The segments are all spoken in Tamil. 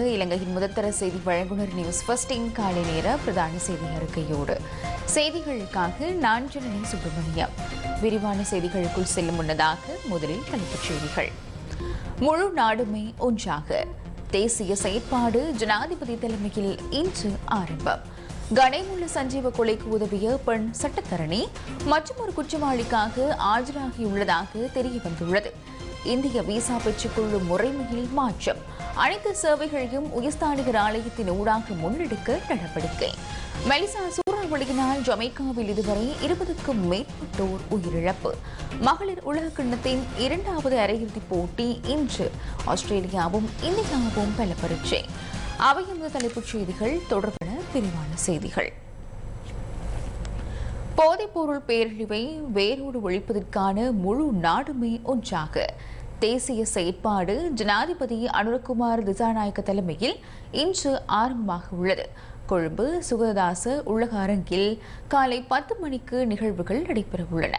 இலங்கையின் முதற்தர செய்தி வழங்குனர் நியூஸ் ஃபர்ஸ்டின் காலை நேர பிரதான செய்தி அறிக்கையோடு. செய்திகளுக்காக நான் ஜனனி சுப்பிரமணியம். விரிவான செய்திகளுக்குள் செல்லும் முன்னதாக முதலில் தலைப்புச் செய்திகள். முழு நாடுமே ஒன்றாக. தேசிய செயற்பாடு ஜனாதிபதி தலைமையில் இன்று ஆரம்பம். கணேமுள்ள சஞ்சீவ கொலைக்கு உதவிய பெண் சட்டத்தரணி மற்றும் ஒரு குற்றவாளிக்காக ஆஜராகியுள்ளதாக தெரிய வந்துள்ளது இந்திய விசா பெற்றுக்கொள்ள முறைமையில் மாற்றம். அனைத்து சேவைகளையும் உயர்ஸ்தானிகர் ஆலயத்தின் ஊடாக முன்னெடுக்க நடவடிக்கை. மெலிசா சூறாவளியினால் ஜமைக்காவில் இதுவரை இருபதுக்கும் மேற்பட்டோர் உயிரிழப்பு. மகளிர் உலக கிண்ணத்தின் இரண்டாவது அரையிறுதிப் போட்டி இன்று ஆஸ்திரேலியாவும் இந்தியாவும் பல பரீட்சை தலைப்புச் செய்திகள் தொடர்பான விரிவான செய்திகள். போதைப்பொருள் பேரழிவை வேரோடு ஒழிப்பதற்கான முழு நாடுமே ஒன்றாக. தேசிய செயற்பாடு ஜனாதிபதி அனுரகுமார் திசாநாயக்க தலைமையில் இன்று ஆரம்பமாக உள்ளது. கொழும்பு சுகதாச உள்ளக அரங்கில் காலை பத்து மணிக்கு நிகழ்வுகள் நடைபெறவுள்ளன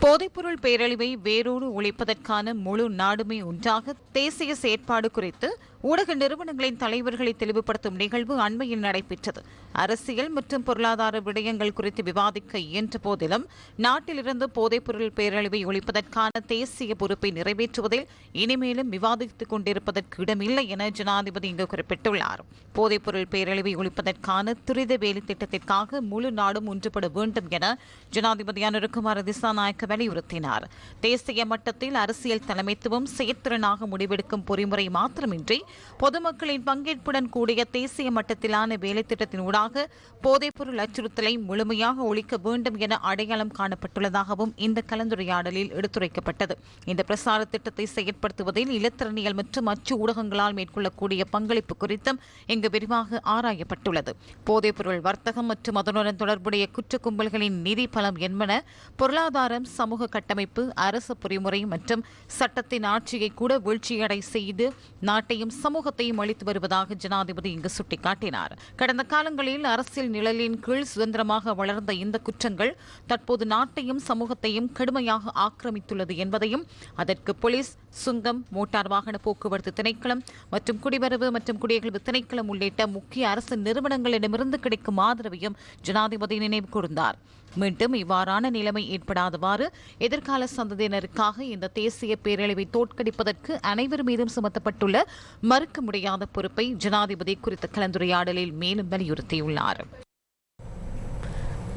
போதைப்பொருள் பேரழிவை வேரோடு ஒழிப்பதற்கான முழு நாடுமே ஒன்றாக தேசிய செயற்பாடு குறித்து ஊடக நிறுவனங்களின் தலைவர்களை தெளிவுபடுத்தும் நிகழ்வு அண்மையில் நடைபெற்றது. அரசியல் மற்றும் பொருளாதார விடயங்கள் குறித்து விவாதிக்க இயன்ற போதிலும் நாட்டிலிருந்து போதைப்பொருள் பேரழிவை ஒழிப்பதற்கான தேசிய பொறுப்பை நிறைவேற்றுவதில் இனிமேலும் விவாதித்துக் கொண்டிருப்பதற்கு இடமில்லை என ஜனாதிபதி இங்கு குறிப்பிட்டுள்ளார். போதைப்பொருள் பேரழிவை ஒழிப்பதற்கான துரித வேலை திட்டத்திற்காக முழு நாடும் ஒன்றுபட வேண்டும் என ஜனாதிபதி அனுருகுமார திசாநாயக்க வலியுறுத்தினார். தேசிய மட்டத்தில் அரசியல் தலைமைத்துவம் செயற்திறனாக முடிவெடுக்கும் பொறிமுறை மாத்திரமின்றி பொதுமக்களின் பங்கேற்புடன் கூடிய தேசிய மட்டத்திலான வேலை ஊடாக போதைப்பொருள் அச்சுறுத்தலை முழுமையாக ஒழிக்க வேண்டும் என அடையாளம் காணப்பட்டுள்ளதாகவும் இந்த கலந்துரையாடலில் எடுத்துரைக்கப்பட்டது. இந்த பிரசார திட்டத்தை செயற்படுத்துவதில் இலத்திரனியல் மற்றும் அச்சு ஊடகங்களால் மேற்கொள்ளக்கூடிய பங்களிப்பு குறித்தும் இங்கு விரிவாக ஆராயப்பட்டுள்ளது. போதைப்பொருள் வர்த்தகம் மற்றும் அதனுடன் தொடர்புடைய குற்ற கும்பல்களின் நிதி பலம் என்பன பொருளாதாரம் சமூக கட்டமைப்பு அரசு பொறிமுறை மற்றும் சட்டத்தின் ஆட்சியை கூட வீழ்ச்சியடை செய்து நாட்டையும் சமூகத்தையும் அளித்து வருவதாக ஜனாதிபதி இங்கு சுட்டிக்காட்டினார். கடந்த காலங்களில் அரசியல் நிழலின் கீழ் சுதந்திரமாக வளர்ந்த இந்த குற்றங்கள் தற்போது நாட்டையும் சமூகத்தையும் கடுமையாக ஆக்கிரமித்துள்ளது என்பதையும் அதற்கு போலீஸ் சுங்கம் மோட்டார் வாகன போக்குவரத்து திணைக்களம் மற்றும் குடிவரவு மற்றும் குடியகழ்வு திணைக்களம் உள்ளிட்ட முக்கிய அரசு நிறுவனங்களிடமிருந்து கிடைக்கும் ஆதரவையும் ஜனாதிபதி நினைவு கூர்ந்தார். மீண்டும் இவ்வாறான நிலைமை ஏற்படாதவாறு எதிர்கால சந்ததியினருக்காக இந்த தேசிய பேரழிவை தோற்கடிப்பதற்கு அனைவர் மீதும் சுமத்தப்பட்டுள்ள மறுக்க முடியாத பொறுப்பை ஜனாதிபதி குறித்த கலந்துரையாடலில் மேலும் வலியுறுத்தியுள்ளார்.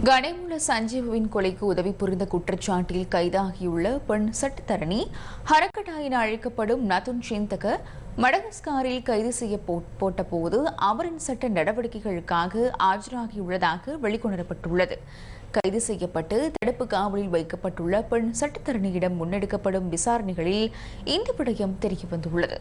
கணேமுல சஞ்சீவின் கொலைக்கு உதவி புரிந்த குற்றச்சாட்டில் கைதாகியுள்ள பெண் சட்டத்தரணி ஹரக்கடா என அழைக்கப்படும் நதுன் சிந்தக மடகஸ்காரில் கைது செய்ய போட்டபோது அவரின் சட்ட நடவடிக்கைகளுக்காக ஆஜராகியுள்ளதாக வெளிக்கொணரப்பட்டுள்ளது. கைது செய்யப்பட்டு தடுப்பு காவலில் வைக்கப்பட்டுள்ள பெண் சட்டத்தரணியிடம் முன்னெடுக்கப்படும் விசாரணைகளில் இந்த விடயம் தெரியவந்துள்ளது.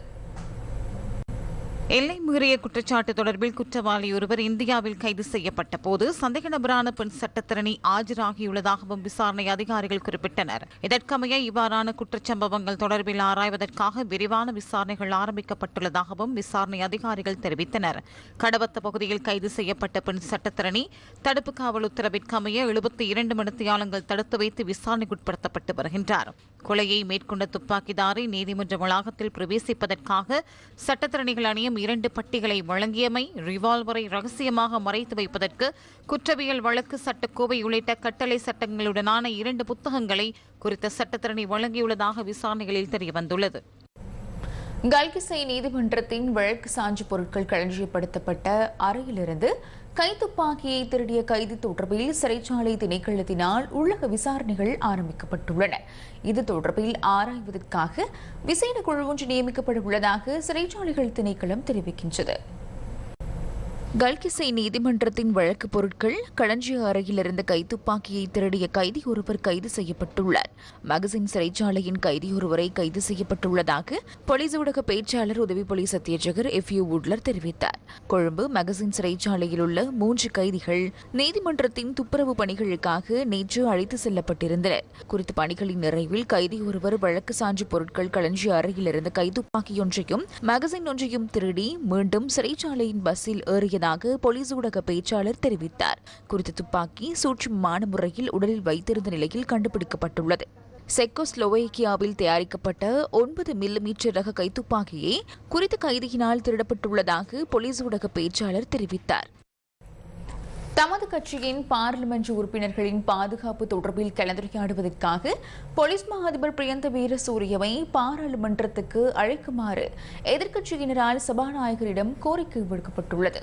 எல்லை மீறிய குற்றச்சாட்டு தொடர்பில் குற்றவாளி ஒருவர் இந்தியாவில் கைது செய்யப்பட்ட போது சந்தேக நபரான பெண் சட்டத்திரணி ஆஜராகியுள்ளதாகவும் விசாரணை அதிகாரிகள் குறிப்பிட்டனர். இதற்கமைய இவ்வாறான குற்றச்சம்பவங்கள் தொடர்பில் ஆராய்வதற்காக விரிவான விசாரணைகள் ஆரம்பிக்கப்பட்டுள்ளதாகவும் விசாரணை அதிகாரிகள் தெரிவித்தனர். கடவத்த பகுதியில் கைது செய்யப்பட்ட பெண் சட்டத்திறனி தடுப்பு காவல் உத்தரவிற்கமைய எழுபத்தி இரண்டு மணித்தியாலங்கள் தடுத்து வைத்து விசாரணைக்குட்படுத்தப்பட்டு வருகின்றார். கொலையை மேற்கொண்ட துப்பாக்கிதாரை நீதிமன்ற வளாகத்தில் பிரவேசிப்பதற்காக சட்டத்திறனிகள் அணியும் இரண்டு பட்டிகளை வழங்கியமை ரிவால்வரை ரகசியமாக மறைத்து வைப்பதற்கு குற்றவியல் வழக்கு சட்டக்கோவை உள்ளிட்ட கட்டளை சட்டங்களுடனான இரண்டு புத்தகங்களை குறித்த சட்டத்திறனை வழங்கியுள்ளதாக விசாரணைகளில் தெரியவந்துள்ளது. கல்கிசை நீதிமன்றத்தின் வழக்கு சான்று பொருட்கள் களஞ்சியப்படுத்தப்பட்ட அறையிலிருந்து கைத்துப்பாக்கியை திருடிய கைதி தொடர்பில் சிறைச்சாலை திணைக்களத்தினால் உள்ளக விசாரணைகள் ஆரம்பிக்கப்பட்டுள்ளன. இது தொடர்பில் ஆராய்வதற்காக விசேட குழு ஒன்று நியமிக்கப்பட உள்ளதாக சிறைச்சாலைகள் திணைக்களம் தெரிவிக்கின்றது. கல்கிசை நீதிமன்றத்தின் வழக்கு பொருட்கள் களஞ்சிய அறையில் இருந்த கைத்துப்பாக்கியை திருடிய கைதி ஒருவர் கைது செய்யப்பட்டுள்ளார். மகசின் சிறைச்சாலையின் கைதி ஒருவரை கைது செய்யப்பட்டுள்ளதாக போலீஸ் ஊடக பேச்சாளர் உதவி போலீஸ் அத்தியட்சகர் எஃப் யூ வுட்லர் தெரிவித்தார். கொழும்பு மகசின் சிறைச்சாலையில் உள்ள மூன்று கைதிகள் நீதிமன்றத்தின் துப்புரவு பணிகளுக்காக நேற்று அழைத்து செல்லப்பட்டிருந்தனர். குறித்த பணிகளின் நிறைவில் கைதி ஒருவர் வழக்கு சான்று பொருட்கள் களஞ்சிய அறையில் இருந்த கைத்துப்பாக்கியொன்றையும் மகசின் ஒன்றையும் திருடி மீண்டும் சிறைச்சாலையின் பஸ்ஸில் ஏறியதாக போலீஸ் ஊடக பேச்சாளர் தெரிவித்தார். குறித்த துப்பாக்கி சூட்சுமமான முறையில் உடலில் வைத்திருந்த நிலையில் கண்டுபிடிக்கப்பட்டுள்ளது. செக்கோஸ்லோவேக்கியாவில் தயாரிக்கப்பட்ட ஒன்பது மில்லிமீட்டர் ரக கைத்துப்பாக்கியை குறித்த கைதியினால் திருடப்பட்டுள்ளதாக போலீஸ் ஊடக பேச்சாளர் தெரிவித்தார். தமது கட்சியின் பாராளுமன்ற உறுப்பினர்களின் பாதுகாப்பு தொடர்பில் கலந்துரையாடுவதற்காக போலீஸ் மா அதிபர் பிரியந்த வீரசூரியவை பாராளுமன்றத்துக்கு அழைக்குமாறு எதிர்க்கட்சியினரால் சபாநாயகரிடம் கோரிக்கை விடுக்கப்பட்டுள்ளது.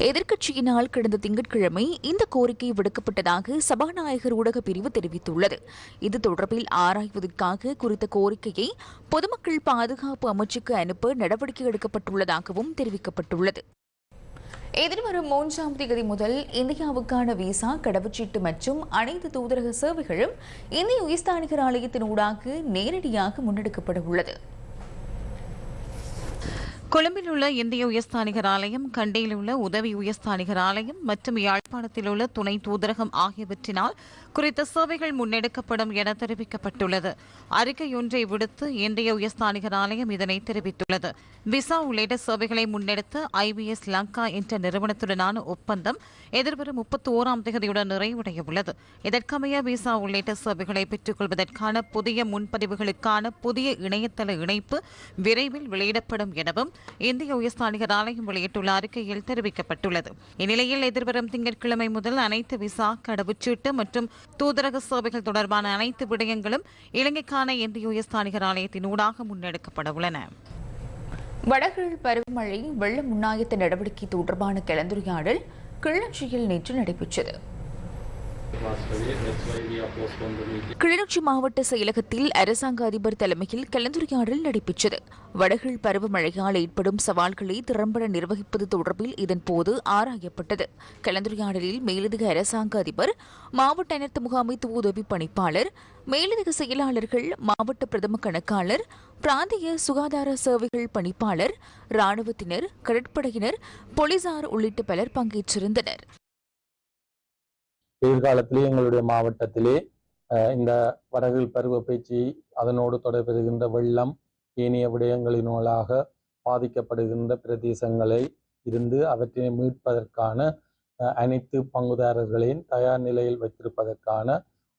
எதிர்க்கட்சியினால் கடந்த திங்கட்கிழமை இந்த கோரிக்கை விடுக்கப்பட்டதாக சபாநாயகர் ஊடக பிரிவு தெரிவித்துள்ளது. இது தொடர்பில் ஆராய்வதற்காக குறித்த கோரிக்கையை பொதுமக்கள் பாதுகாப்பு அமைச்சுக்கு அனுப்ப நடவடிக்கை எடுக்கப்பட்டுள்ளதாகவும் தெரிவிக்கப்பட்டுள்ளது. எதிர்வரும் மூன்றாம் தேதி முதல் இந்தியாவுக்கான விசா கடவுச்சீட்டு மற்றும் அனைத்து தூதரக சேவைகளும் இந்திய உயிர்ஸ்தானிகர் ஆலயத்தின் ஊடாக நேரடியாக முன்னெடுக்கப்பட உள்ளது கொழும்பில் உள்ள இந்திய உயர்ஸ்தானிகர் ஆலயம் கண்டியில் உள்ள உதவி உயர்ஸ்தானிகர் ஆலயம் மற்றும் யாழ்ப்பாணத்தில் உள்ள துணை தூதரகம் ஆகியவற்றினால் குறித்த சேவைகள் முன்னெடுக்கப்படும் என தெரிவிக்கப்பட்டுள்ளது. அறிக்கையொன்றை விடுத்து இந்திய உயர்ஸ்தானிகர் ஆலயம் இதனை தெரிவித்துள்ளது. விசா உள்ளிட்ட சேவைகளை முன்னெடுத்த ஐபிஎஸ் லங்கா என்ற நிறுவனத்துடனான ஒப்பந்தம் எதிர்வரும் முப்பத்தி ஓராம் தேதியுடன் நிறைவடைய உள்ளது இதற்கமைய விசா உள்ளிட்ட சேவைகளை பெற்றுக் கொள்வதற்கான புதிய முன்பதிவுகளுக்கான புதிய இணையதள இணைப்பு விரைவில் வெளியிடப்படும் எனவும் இந்திய உயர்ஸ்தானிகர் ஆலயம் வெளியிட்டுள்ள அறிக்கையில் தெரிவிக்கப்பட்டுள்ளது. இந்நிலையில் எதிர்வரும் திங்கட்கிழமை முதல் அனைத்து விசா கடவுச்சீட்டு மற்றும் தூதரக சேவைகள் தொடர்பான அனைத்து விடயங்களும் இலங்கைக்கான இந்திய உயர்ஸ்தானிகர் ஆலயத்தின் ஊடாக முன்னெடுக்கப்பட உள்ளன. வடகிழ் பருவமழை வெள்ள முன்னாயத்த நடவடிக்கை தொடர்பான கலந்துரையாடல் கிளர்ச்சியில் நேற்று நடைபெற்றது. கிளிநொச்சி மாவட்ட செயலகத்தில் அரசாங்க அதிபர் தலைமையில் கலந்துரையாடல் நடைபெற்றது. வடகிழ் பருவமழையால் ஏற்படும் சவால்களை திறம்பட நிர்வகிப்பது தொடர்பில் இதன்போது ஆராயப்பட்டது. கலந்துரையாடலில் மேலதிக அரசாங்க அதிபர் மாவட்ட அனர்த்த முகாமைத்துவ உதவி பணிப்பாளர் மேலதிக செயலாளர்கள் மாவட்ட பிரதம கணக்காளர் பிராந்திய சுகாதார சேவைகள் பணிப்பாளர் ராணுவத்தினர் கடற்படையினர் போலீசார் உள்ளிட்ட பலர் பங்கேற்றிருந்தனர். எதிர்காலத்திலே எங்களுடைய மாவட்டத்திலே இந்த வடகில் பருவ பேச்சு அதனோடு தொடர்பெறுகின்ற வெள்ளம் ஏனைய விடயங்களினூலாக பாதிக்கப்படுகின்ற பிரதேசங்களை இருந்து அவற்றை மீட்பதற்கான அனைத்து பங்குதாரர்களையும் தயார் நிலையில் வைத்திருப்பதற்கான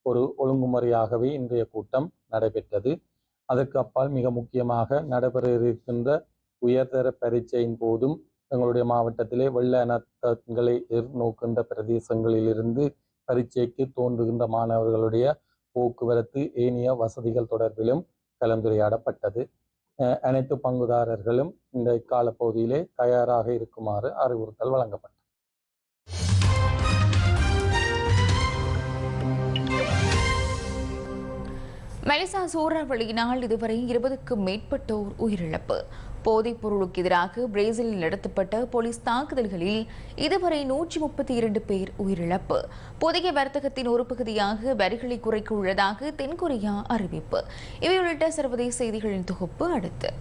ஒரு ஒழுங்குமுறையாகவே இன்றைய கூட்டம் நடைபெற்றது. அதற்கு அப்பால் மிக முக்கியமாக நடைபெற இருக்கின்ற உயர்தர பரீட்சையின் போதும் எங்களுடைய மாவட்டத்திலே வெள்ள அனர்த்தங்களை எதிர்நோக்கின்ற பிரதேசங்களிலிருந்து பரீட்சைக்கு தோன்றுகின்ற மாணவர்களுடைய போக்குவரத்து ஏனைய வசதிகள் தொடர்பிலும் கலந்துரையாடப்பட்டது. அனைத்து பங்குதாரர்களும் இந்த காலப்பகுதியிலே தயாராக இருக்குமாறு அறிவுறுத்தல் வழங்கப்பட்டது. மெலிசா சூறாவளியினால் இதுவரை இருபதுக்கும் மேற்பட்டோர் உயிரிழப்பு. போதைப் பொருளுக்கு எதிராக பிரேசிலில் நடத்தப்பட்ட போலீஸ் தாக்குதல்களில் இதுவரை நூற்றி முப்பத்தி இரண்டு பேர் உயிரிழப்பு. புதிய வர்த்தகத்தின் ஒரு பகுதியாக வரிகளை குறைக்க உள்ளதாக தென்கொரியா அறிவிப்பு. இவை உள்ளிட்ட சர்வதேச செய்திகளின் தொகுப்பு அடுத்து.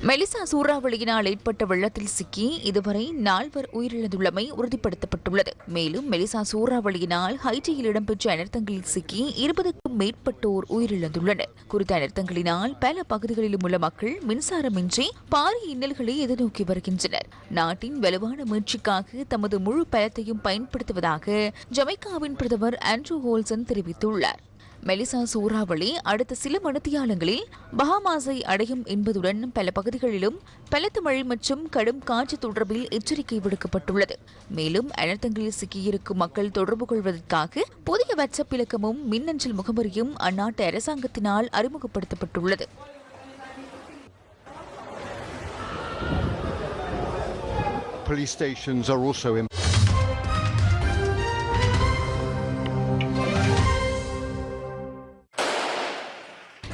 மெலிசா சூறாவளியினால் ஏற்பட்ட வெள்ளத்தில் சிக்கி இதுவரை நால்வர் உயிரிழந்துள்ளமை உறுதிப்படுத்தப்பட்டுள்ளது. மேலும் மெலிசா சூறாவளியினால் ஹைட்டியில் இடம்பெற்ற அனர்த்தங்களில் சிக்கி இருபதுக்கும் மேற்பட்டோர் உயிரிழந்துள்ளனர். குறித்த அனர்த்தங்களினால் பல பகுதிகளிலும் உள்ள மக்கள் மின்சாரமின்றி பாரிய இன்னல்களை எதிர்நோக்கி வருகின்றனர். நாட்டின் வலுவான முயற்சிக்காக தமது முழு பலத்தையும் பயன்படுத்துவதாக ஜமைக்காவின் பிரதமர் ஆண்ட்ரூ ஹோல்சன் தெரிவித்துள்ளார். மெலிசா சூறாவளி அடுத்த சில மணித்தியாலங்களில் பஹாமாஸை அடையும் என்பதுடன் பல பகுதிகளிலும் பலத்த மழை மற்றும் கடும் காற்று தொடர்பில் எச்சரிக்கை விடுக்கப்பட்டுள்ளது மேலும் அனர்த்தங்களில் சிக்கியிருக்கும் மக்கள் தொடர்பு கொள்வதற்காக புதிய வாட்ஸ்அப் இலக்கமும் மின்னஞ்சல் முகமரியும் அந்நாட்டு அரசாங்கத்தினால் அறிமுகப்படுத்தப்பட்டுள்ளது police stations are also in.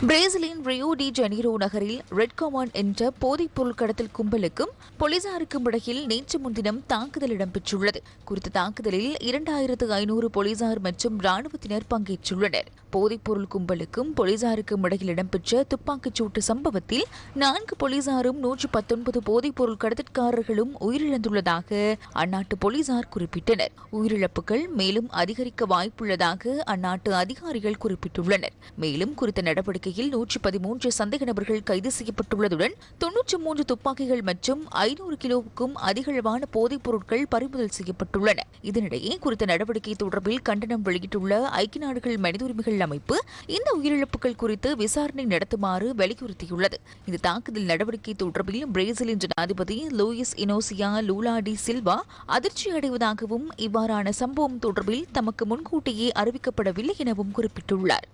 பிரேசிலின் ரியோ டி ஜெனீரோ நகரில் ரெட் கமான் என்ற போதைப் பொருள் கடத்தல் கும்பலுக்கும் போலீசாருக்கும் இடையில் நேற்று முன்தினம் தாக்குதல் இடம்பெற்றுள்ளது. குறித்த தாக்குதலில் இரண்டாயிரத்து ஐநூறு போலீசார் மற்றும் ராணுவத்தினர் பங்கேற்றுள்ளனர். போதைப் பொருள் கும்பலுக்கும் போலீசாருக்கும் இடையில் இடம்பெற்ற துப்பாக்கிச் சூட்டு சம்பவத்தில் நான்கு போலீசாரும் நூற்று பத்தொன்பது போதைப் பொருள் கடத்தற்காரர்களும் உயிரிழந்துள்ளதாக அந்நாட்டு போலீசார் குறிப்பிட்டனர். உயிரிழப்புகள் மேலும் அதிகரிக்க வாய்ப்புள்ளதாக அந்நாட்டு அதிகாரிகள் குறிப்பிட்டுள்ளனர். மேலும் குறித்த நடவடிக்கையில் நூற்று பதிமூன்று சந்தேக நபர்கள் கைது செய்யப்பட்டுள்ளதுடன் தொன்னூற்றி மூன்று துப்பாக்கிகள் மற்றும் ஐநூறு கிலோவுக்கும் அதிகளவான போதைப் பொருட்கள் பறிமுதல் செய்யப்பட்டுள்ளன. இதனிடையே குறித்த நடவடிக்கை தொடர்பில் கண்டனம் வெளியிட்டுள்ள ஐக்கிய நாடுகள் மனித உரிமைகள் அமைப்பு இந்த உயிரிழப்புகள் குறித்து விசாரணை நடத்துமாறு வலியுறுத்தியுள்ளது. இந்த தாக்குதல் நடவடிக்கை தொடர்பில் பிரேசிலின் ஜனாதிபதி Luiz Inacio Lula da Silva அதிர்ச்சி அடைவதாகவும் இவ்வாறான சம்பவம் தொடர்பில் தமக்கு முன்கூட்டியே அறிவிக்கப்படவில்லை எனவும் குறிப்பிட்டுள்ளார்.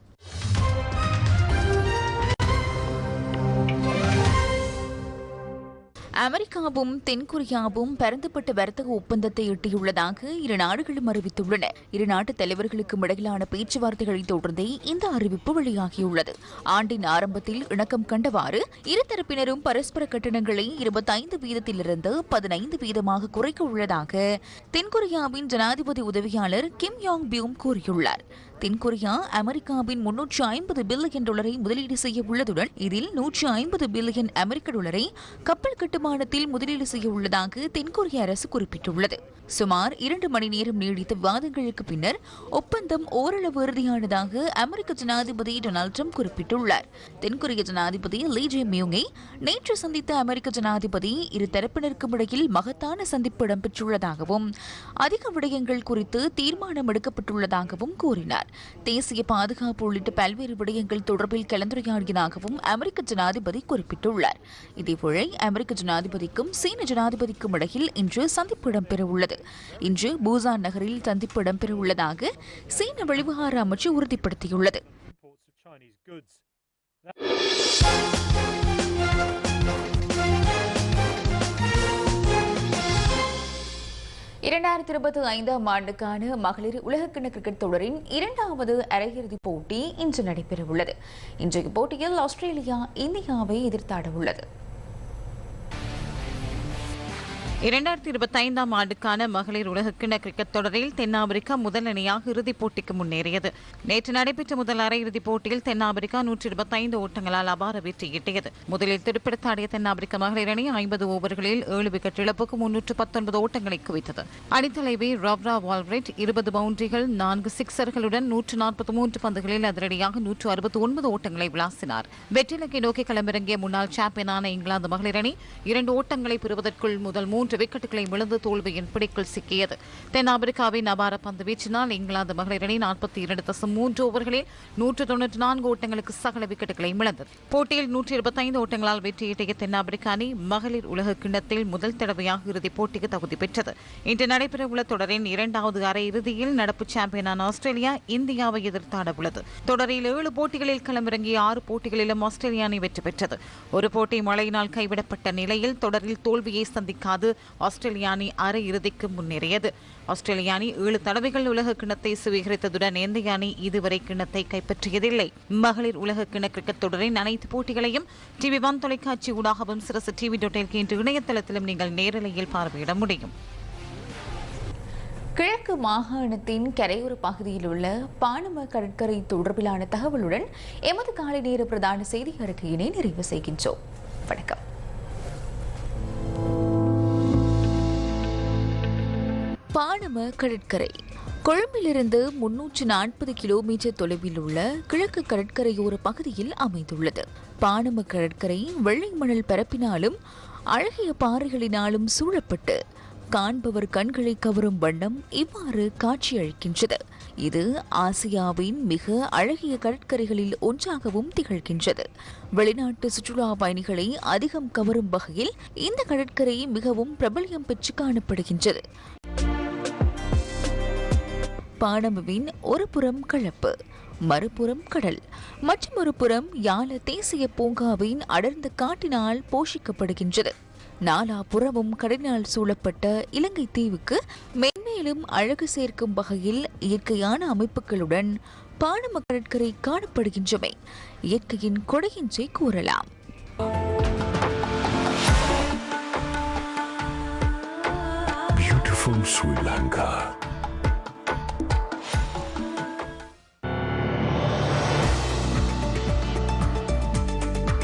அமெரிக்காவும் தென்கொரியாவும் பரந்துபட்ட வர்த்தக ஒப்பந்தத்தை எட்டியுள்ளதாக இரு நாடுகளும் அறிவித்துள்ளன. இரு நாட்டு தலைவர்களுக்கும் இடையிலான பேச்சுவார்த்தைகளை தொடர்ந்தே இந்த அறிவிப்பு வெளியாகியுள்ளது. ஆண்டின் ஆரம்பத்தில் இணக்கம் கண்டவாறு இருதரப்பினரும் பரஸ்பர கட்டணங்களை இருபத்தைந்து வீதத்திலிருந்து பதினைந்து வீதமாக குறைக்க உள்ளதாக தென்கொரியாவின் ஜனாதிபதி உதவியாளர் கிம் யாங் பியூம் கூறியுள்ளார். தென்கொரியா அமெரிக்காவின் முன்னூற்று ஐம்பது பில்லியன் டாலரை முதலீடு செய்ய உள்ளதுடன் இதில் நூற்று ஐம்பது பில்லியன் அமெரிக்க டாலரை கப்பல் கட்டுமானத்தில் முதலீடு செய்ய உள்ளதாக தென்கொரிய அரசு குறிப்பிட்டுள்ளது. சுமார் இரண்டு மணி நேரம் நீடித்த விவாதங்களுக்கு பின்னர் ஒப்பந்தம் ஓரளவு இறுதியானதாக அமெரிக்க ஜனாதிபதி டொனால்ட் ட்ரம்ப் குறிப்பிட்டுள்ளார். தென்கொரிய ஜனாதிபதி லீ ஜே மியூங்கை நேற்று சந்தித்த அமெரிக்க ஜனாதிபதி இரு தரப்பினருக்கும் இடையில் மகத்தான சந்திப்பு இடம்பெற்றுள்ளதாகவும் அதிக விடயங்கள் குறித்து தீர்மானம் எடுக்கப்பட்டுள்ளதாகவும் கூறினார். தேசிய பாதுகாப்பு உள்ளிட்ட பல்வேறு விடயங்கள் தொடர்பில் கலந்துரையாடியதாகவும் அமெரிக்க ஜனாதிபதி குறிப்பிட்டுள்ளார். இதேவேளை அமெரிக்க ஜனாதிபதிக்கும் சீன ஜனாதிபதிக்கும் இடையில் இன்று சந்திப்பு இடம்பெறவுள்ளது. இன்று பூசான் நகரில் சந்திப்பு இடம்பெறவுள்ளதாக சீன வெளிவிவகார அமைச்சு உறுதிப்படுத்தியுள்ளது. இரண்டாயிரத்தி இருபத்தி ஐந்தாம் ஆண்டுக்கான மகளிர் உலகக்கிண கிரிக்கெட் தொடரின் இரண்டாவது அரையிறுதிப் போட்டி இன்று நடைபெறவுள்ளது. இன்றைய போட்டியில் ஆஸ்திரேலியா இந்தியாவை எதிர்த்தாட உள்ளது இரண்டாயிரத்தி இருபத்தி ஐந்தாம் ஆண்டுக்கான மகளிர் உலகக்கிண கிரிக்கெட் தொடரில் தென்னாப்பிரிக்கா முதல் அணியாக இறுதிப் போட்டிக்கு முன்னேறியது. நேற்று நடைபெற்ற முதல் அரையிறுதிப் போட்டியில் தென்னாப்பிரிக்கா நூற்றி இருபத்தைந்து ஓட்டங்களால் அபார வெற்றி ஈட்டியது. முதலில் திருப்பிடத்தாடிய தென்னாப்பிரிக்க மகளிர் அணி ஐம்பது ஓவர்களில் ஏழு விக்கெட் இழப்புக்கு முன்னூற்று பத்தொன்பது ஓட்டங்களை குவித்தது. அணித்தலைவி ரவ்ரா வால்ரெட் இருபது பவுண்டரிகள் நான்கு சிக்சர்களுடன் நூற்று நாற்பத்தி மூன்று பந்துகளில் அதிரடியாக நூற்று அறுபத்தி ஒன்பது ஓட்டங்களை விளாசினார். வெற்றிலக்கை நோக்கி களமிறங்கிய முன்னாள் சாம்பியனான இங்கிலாந்து மகளிர் அணி இரண்டு ஓட்டங்களை பெறுவதற்குள் முதல் மூன்று விக்கெட்டுகளை விழுந்து தோல்வியின் பிடிக்குள் சிக்கியது. தென்னாப்பிரிக்காவின் அபார பந்து வீச்சினால் இங்கிலாந்து மகளிர் அணி நாற்பத்தி இரண்டு தசம் மூன்று ஓவர்களில் நூற்று தொன்னூற்று நான்கு ஓட்டங்களுக்கு சகல விக்கெட்டுகளை இழந்தது. போட்டியில் நூற்றி இருபத்தைந்து ஓட்டங்களால் வெற்றியீட்டிய தென்னாப்பிரிக்க அணி மகளிர் உலக கிண்ணத்தில் முதல் தடவையாக இறுதிப் போட்டிக்கு தகுதி பெற்றது. இன்று நடைபெறவுள்ள தொடரின் இரண்டாவது அரை இறுதியில் நடப்பு சாம்பியனான ஆஸ்திரேலியா இந்தியாவை எதிர்த்தாட உள்ளது தொடரில் ஏழு போட்டிகளில் களமிறங்கிய ஆறு போட்டிகளிலும் ஆஸ்திரேலிய அணி வெற்றி பெற்றது. ஒரு போட்டி மழையினால் கைவிடப்பட்ட நிலையில் தொடரில் தோல்வியை சந்திக்காது ஆஸ்திரேலிய அணி அரையிறுதிக்கு முன்னேறியது. ஆஸ்திரேலிய அணி ஏழு தடவைகள் உலக கிணத்தை சுவீகரித்ததுடன் இந்திய அணி இதுவரை கிணத்தை கைப்பற்றியதில்லை. மகளிர் உலக கிண கிரிக்கெட் தொடரின் அனைத்து போட்டிகளையும் டிவி ஒன் தொலைக்காட்சி ஊடாகவும் சிறசு டிவி டொட்டேல் என்ற இணையதளத்திலும் நீங்கள் நேரலையில் பார்வையிட முடியும். கிழக்கு மாகாணத்தின் கரையோர பகுதியில் உள்ள பானம கடற்கரை தொடர்பிலான தகவலுடன் எமது காலை நேர பிரதான செய்தி அறிக்கையினை நிறைவு செய்கின்றோம். வணக்கம். பானம கடற்கரை. கொழும்பிலிருந்து முன்னூற்று நாற்பது கிலோமீட்டர் தொலைவில் உள்ள கிழக்கு கடற்கரையோர பகுதியில் அமைந்துள்ளது. பானம கடற்கரை வெள்ளை மணல் பரப்பினாலும் அழகிய பாறைகளினாலும் சூழப்பட்டு காண்பவர் கண்களை கவரும் வண்ணம் இவ்வாறு காட்சியளிக்கின்றது. இது ஆசியாவின் மிக அழகிய கடற்கரைகளில் ஒன்றாகவும் திகழ்கின்றது. வெளிநாட்டு சுற்றுலா பயணிகளை அதிகம் கவரும் வகையில் இந்த கடற்கரை மிகவும் பிரபல்யம் பெற்று காணப்படுகின்றது. பானமுவின் ஒரு புறம் கலப்பு மறுபுறம் கடல். மற்றொரு புறம் யாழ தேசிய பூங்காவின் அடர்ந்த காட்டினால் போஷிக்கப்படுகின்றது. நாலா புறமும் கடலினால் சூழப்பட்ட இலங்கை தீவுக்கு மென்மேலும் அழகு சேர்க்கும் வகையில் இயற்கையான அமைப்புகளுடன் பானம கடற்கரை காணப்படுகின்றமை இயற்கையின் கொடையின்றே கூறலாம். Beautiful Sri Lanka.